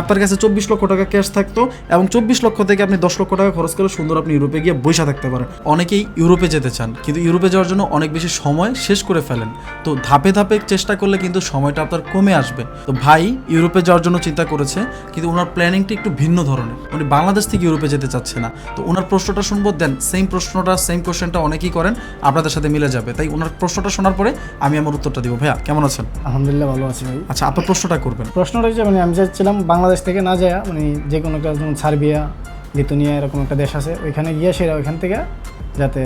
আপনার কাছে চব্বিশ লক্ষ টাকা ক্যাশ থাকতো এবং চব্বিশ লক্ষ থেকে আপনি দশ লক্ষ টাকা খরচ করে সুন্দর আপনি ইউরোপে গিয়ে বসে থাকতে পারেন। অনেকেই ইউরোপে যেতে চান কিন্তু ইউরোপে যাওয়ার জন্য অনেক বেশি সময় শেষ করে ফেলেন। তো ধাপে ধাপে চেষ্টা করলে কিন্তু সময়টা আপনার কমে আসবে। তো ভাই ইউরোপে যাওয়ার জন্য চিন্তা করেছে কিন্তু ওনার প্ল্যানিংটা একটু ভিন্ন ধরনের। উনি বাংলাদেশ থেকে ইউরোপে যেতে চাচ্ছে না। তো ওনার প্রশ্নটা শুনব দেন সেম প্রশ্নটা সেম কোশ্চেনটা অনেকেই করেন আপনাদের সাথে মিলে যাবে। তাই ওনার প্রশ্নটা শোনার পরে আমি আমার উত্তরটা দিব। ভাইয়া কেমন আছেন? আলহামদুলিল্লাহ ভালো আছি ভাই। আচ্ছা আপনার প্রশ্নটা করবেন। প্রশ্নটা হচ্ছে মানে আমি চাচ্ছিলাম বাংলাদেশ থেকে না যায় মানে যে কোনো একটা যেমন সার্বিয়া লিথুনিয়া এরকম একটা দেশ আছে ওইখানে গিয়ে সেরা ওইখান থেকে যাতে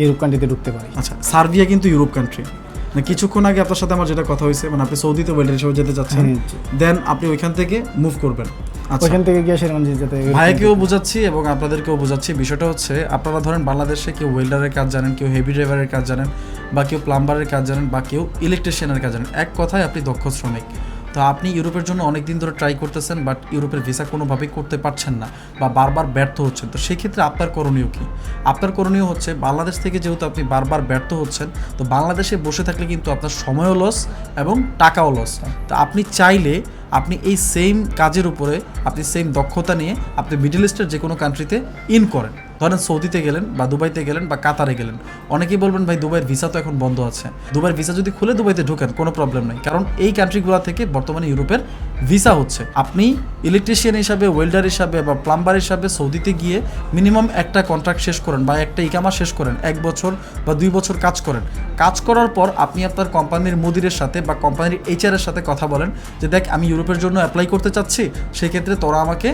ইউরোপ কান্ট্রিতে ঢুকতে পারি। আচ্ছা সার্বিয়া কিন্তু ইউরোপ কান্ট্রি মানে কিছুক্ষণ আগে আপনার সাথে আমার যেটা কথা হয়েছে মানে আপনি সৌদিতে ওয়েল্ডার হিসেবে যেতে চাচ্ছেন দেন আপনি ওইখান থেকে মুভ করবেন। আচ্ছা। ওইখান থেকে গিয়ে সেরকম যাতে ভাইকেও বোঝাচ্ছি এবং আপনাদেরকেও বোঝাচ্ছি বিষয়টা হচ্ছে আপনারা ধরেন বাংলাদেশে কেউ ওয়েল্ডারের কাজ জানেন কেউ হেভি ড্রাইভারের কাজ জানেন বা কেউ প্লাম্বারের কাজ জানেন বা কেউ ইলেকট্রিশিয়ানের কাজ জানেন। এক কথায় আপনি দক্ষ শ্রমিক। তো আপনি ইউরোপের জন্য অনেক দিন ধরে ট্রাই করতেছেন বাট ইউরোপের ভিসা কোনোভাবেই করতে পারছেন না বা বারবার ব্যর্থ হচ্ছেন। তো সেক্ষেত্রে আপনার করণীয় কী? আপনার করণীয় হচ্ছে বাংলাদেশ থেকে যেহেতু আপনি বারবার ব্যর্থ হচ্ছেন, তো বাংলাদেশে বসে থাকলে কিন্তু আপনার সময়ও লস এবং টাকাও লস তো আপনি চাইলে আপনি এই সেম কাজের উপরে, আপনি সেম দক্ষতা নিয়ে আপনি মিডল ইস্টের যে কোনো কান্ট্রিতে ইন করেন। ধরেন সৌদিতে গেলেন বা দুবাইতে গেলেন বা কাতারে গেলেন। অনেকেই বলবেন, ভাই দুবাইয়ের ভিসা তো এখন বন্ধ আছে। দুবাইয়ের ভিসা যদি খুলে দুবাইতে ঢোকেন, কোনো প্রবলেম নেই। কারণ এই কান্ট্রিগুলো থেকে বর্তমানে ইউরোপের ভিসা হচ্ছে। আপনি ইলেকট্রিশিয়ান হিসাবে ওয়েল্ডার হিসাবে বা প্লাম্বার হিসাবে সৌদিতে গিয়ে মিনিমাম একটা কন্ট্রাক্ট শেষ করেন বা একটা ইকামা শেষ করেন, এক বছর বা দুই বছর কাজ করেন। কাজ করার পর আপনি আপনার কোম্পানির মুদিরের সাথে বা কোম্পানির এইচআরের সাথে কথা বলেন যে, দেখ, আমি ইউরোপের জন্য অ্যাপ্লাই করতে চাচ্ছি, সেক্ষেত্রে তোরা আমাকে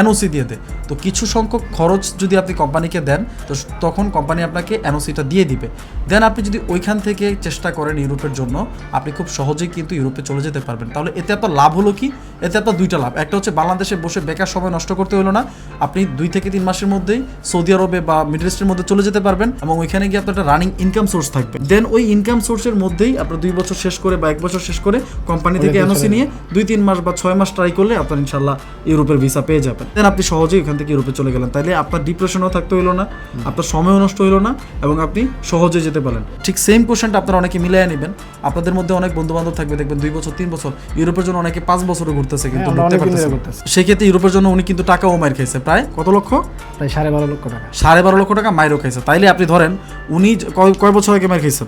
এনওসি দিয়ে দেয়। তো কিছু সংখ্যক খরচ যদি আপনি কোম্পানিকে দেন তো তখন কোম্পানি আপনাকে এনওসিটা দিয়ে দিবে। দেন আপনি যদি ওইখান থেকে চেষ্টা করেন ইউরোপের জন্য আপনি খুব সহজেই কিন্তু ইউরোপে চলে যেতে পারবেন। তাহলে এতে আপনার লাভ হলো কি? এতে আপনার দুইটা লাভ। একটা হচ্ছে বাংলাদেশে বসে বেকার সময় নষ্ট করতে হলো না। আপনি দুই থেকে তিন মাসের মধ্যেই সৌদি আরবে বা মিডল ইস্টের মধ্যে চলে যেতে পারবেন এবং ওইখানে গিয়ে আপনার একটা রানিং ইনকাম সোর্স থাকবে। দেন ওই ইনকাম সোর্সের মধ্যেই আপনার দুই বছর শেষ করে বা এক বছর শেষ করে কোম্পানি থেকে এনওসি নিয়ে দুই তিন মাস বা ছয় মাস ট্রাই করলে আপনার ইনশাল্লাহ ইউরোপের ভিসা পেয়ে যাবেন। দেন আপনি সহজেই ওখান থেকে ইউরোপে চলে গেলেন। তাইলে আপনার ডিপ্রেশনও থাকতে হইল না আপনার সময়ও নষ্ট হইল না এবং আপনি সহজে যেতে পারেন ঠিক সেম কোশ্চেনটা আপনারা অনেকে মিলিয়ে নেবেন। আপনাদের মধ্যে অনেক বন্ধু বান্ধব থাকবে দেখবেন দুই বছর তিন বছর ইউরোপের জন্য অনেকে পাঁচ বছরও ঘুরতেছে কিন্তু হ্যাঁ, পারতেছে সেক্ষেত্রে ইউরোপের জন্য উনি কিন্তু টাকাও মার খাইছে। প্রায় কত লক্ষ? প্রায় সাড়ে বারো লক্ষ টাকা। সাড়ে বারো লক্ষ টাকা মাইরও খাইছে। তাইলে আপনি ধরেন উনি কয়- বছর আগে মার খাইছেন?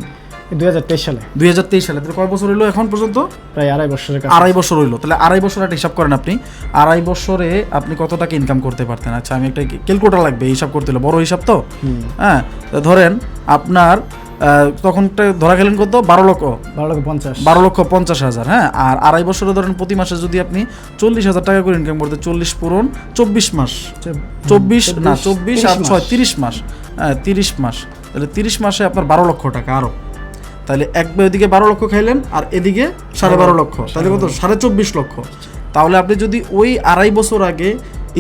দুই হাজার তেইশ সালে। দুই হাজার তেইশ সালে। তাহলে কয় বছর হইল এখন পর্যন্ত? প্রায় আড়াই বছরের আড়াই বছর হইল। তাহলে আড়াই বছর একটা হিসাব করেন আপনি। আড়াই বছরে আপনি কত টাকা ইনকাম করতে পারতেন? আচ্ছা আমি একটা ক্যালকুলেটার লাগবে হিসাব করতে হলে বড় হিসাব তো? হ্যাঁ তো ধরেন আপনার ধরা গেলেন কত? বারো লক্ষ। বারো লক্ষ পঞ্চাশ। বারো লক্ষ পঞ্চাশ হাজার হ্যাঁ? আর আড়াই বছরে ধরেন প্রতি মাসে যদি আপনি চল্লিশ হাজার টাকা করে ইনকাম করতে চল্লিশ পূরণ চব্বিশ মাস। চব্বিশ না চব্বিশ আর ছয় তিরিশ মাস। হ্যাঁ তিরিশ মাস। তাহলে তিরিশ মাসে আপনার বারো লক্ষ টাকা আরও তাহলে এক এদিকে বারো লক্ষ খাইলেন আর এদিকে সাড়ে বারো লক্ষ। তাহলে কত? সাড়ে চব্বিশ লক্ষ। তাহলে আপনি যদি ওই আড়াই বছর আগে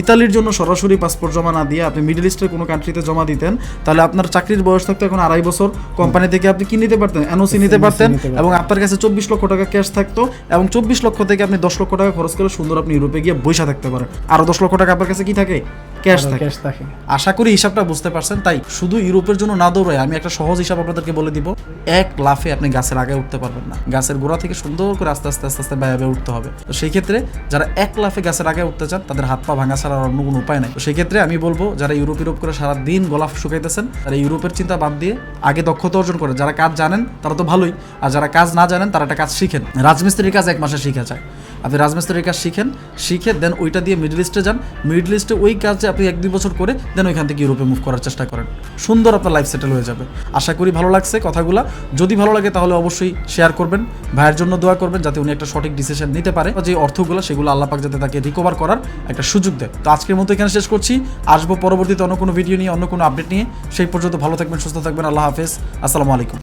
ইতালির জন্য সরাসরি পাসপোর্ট জমা না দিয়ে আপনি মিডল ইস্টের কোনো কান্ট্রিতে জমা দিতেন তাহলে আপনার চাকরির বয়স থাকতো এখন আড়াই বছর। কোম্পানি থেকে আপনি কি নিতে পারতেন? এনওসি নিতে পারতেন এবং আপনার কাছে চব্বিশ লক্ষ টাকা ক্যাশ থাকতো এবং চব্বিশ লক্ষ থেকে আপনি দশ লক্ষ টাকা খরচ করে সুন্দর আপনি ইউরোপে গিয়ে বৈশা থাকতে পারেন। আরও দশ লক্ষ টাকা আপনার কাছে কি থাকে? ক্যাশ থাকে। আশা করি হিসাবটা বুঝতে পারছেন। তাই শুধু ইউরোপের জন্য না দৌড়ায় আমি একটা সহজ হিসাব আপনাদেরকে বলে দিব। এক লাফে আপনি গাছের আগে উঠতে পারবেন না। গাছের গোড়া থেকে সুন্দর করে আস্তে আস্তে আস্তে আস্তে ব্যয় উঠতে হবে। তো সেই ক্ষেত্রে যারা এক লাফে গাছের আগে উঠতে চান তাদের হাত পা ভাঙা ছাড়া অন্য কোনো উপায় নাই। তো সেই ক্ষেত্রে আমি বলব, যারা ইউরোপ ইউরোপ করে সারা দিন গোলাপ শুকাইতেছেন, তারা ইউরোপের চিন্তা বাদ দিয়ে আগে দক্ষতা অর্জন করেন। যারা কাজ জানেন, তারা তো ভালোই। আর যারা কাজ না জানেন, তারা একটা কাজ শিখেন। রাজমিস্ত্রির কাজ এক মাসে শিখা যায়। আপনি রাজমিস্ত্রির কাজ শিখেন, শিখে দেন ওইটা দিয়ে মিডল ইস্টে যান। মিডল ইস্টে ওই কাজে আপনি এক দুই বছর করে দেন ওইখান থেকে ইউরোপে মুভ করার চেষ্টা করেন। সুন্দর আপনার লাইফ সেটেল হয়ে যাবে। আশা করি ভালো লাগছে কথাগুলো। যদি ভালো লাগে তাহলে অবশ্যই শেয়ার করবেন। ভাইয়ের জন্য দোয়া করবেন, যাতে উনি একটা সঠিক ডিসিশন নিতে পারে। যে অর্থগুলো সেগুলো আল্লাহ পাক যাতে তাকে রিকভার করার একটা সুযোগ দেয়। তো আজকের মতো এখানে শেষ করছি। আসব পরবর্তীতে অন্য কোনো ভিডিও নিয়ে, অন্য কোনো আপডেট নিয়ে। সেই পর্যন্ত ভালো থাকবেন, সুস্থ থাকবেন, আল্লাহ হাফেজ। আসসালামু আলাইকুম।